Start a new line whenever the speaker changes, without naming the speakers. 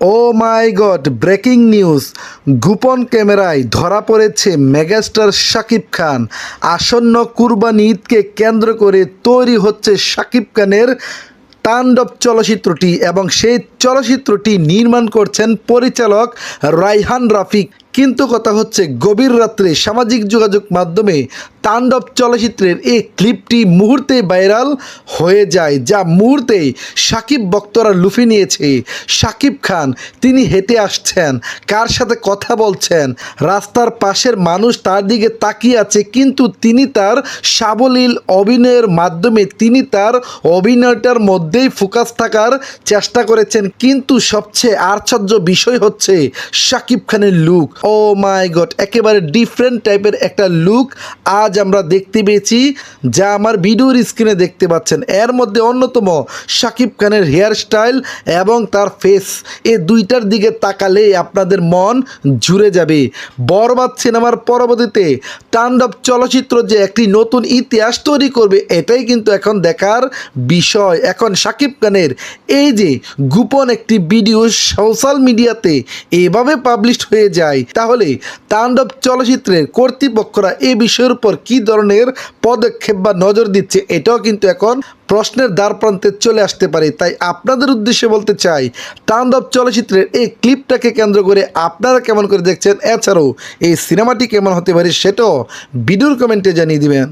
O my god, breaking news. গোপন ক্যামেরায় ধরা পড়েছে মেগাস্টার শাকিব খান। আসন্ন কুরবানি ঈদকে কেন্দ্র করে তৈরি হচ্ছে শাকিব খানের তাণ্ডব চলচ্চিত্রটি এবং সেই চলচ্চিত্রটি নির্মাণ করছেন পরিচালক রাইহান রাফিক। কিন্তু কথা হচ্ছে, গভীর রাত্রে সামাজিক যোগাযোগ মাধ্যমে তাণ্ডব চলচ্চিত্রের এই ক্লিপটি মুহূর্তে ভাইরাল হয়ে যায়, যা মুহূর্তে সাকিব ভক্তরা লুফে নিয়েছে। সাকিব খান, তিনি হেঁটে আসছেন, কার সাথে কথা বলছেন, রাস্তার পাশের মানুষ তার দিকে তাকিয়ে আছে, কিন্তু তিনি তার সাবলীল অভিনয়ের মাধ্যমে তিনি তার অভিনয়টার মধ্যেই ফোকাস থাকার চেষ্টা করেছেন। কিন্তু সবচেয়ে আশ্চর্য বিষয় হচ্ছে সাকিব খানের লুক ও মাই গড একেবারে ডিফারেন্ট টাইপের একটা লুক আজ আমরা দেখতে পেয়েছি, যা আমার ভিডিওর স্ক্রিনে দেখতে পাচ্ছেন। এর মধ্যে অন্যতম সাকিব খানের হেয়ার স্টাইল এবং তার ফেস এ দুইটার দিকে তাকালে আপনাদের মন জুড়ে যাবে। বরবাদ সিনেমার পরবর্তীতে তাণ্ডব চলচ্চিত্র যে একটি নতুন ইতিহাস তৈরি করবে, এটাই কিন্তু এখন দেখার বিষয়। এখন সাকিব খানের এই যে গোপন একটি ভিডিও সোশ্যাল মিডিয়াতে এভাবে পাবলিশ হয়ে যায়, তাহলে তাণ্ডব চলচ্চিত্রের কর্তৃপক্ষরা এ বিষয়ের উপর কী ধরনের পদক্ষেপ বা নজর দিচ্ছে, এটাও কিন্তু এখন প্রশ্নের দ্বার প্রান্তে চলে আসতে পারে। তাই আপনাদের উদ্দেশ্যে বলতে চাই তাণ্ডব চলচ্চিত্রের এই ক্লিপটাকে কেন্দ্র করে আপনারা কেমন করে দেখছেন? এছাড়াও এই সিনেমাটি কেমন হতে পারে সেটাও ভিডিওর কমেন্টে জানিয়ে দিবেন।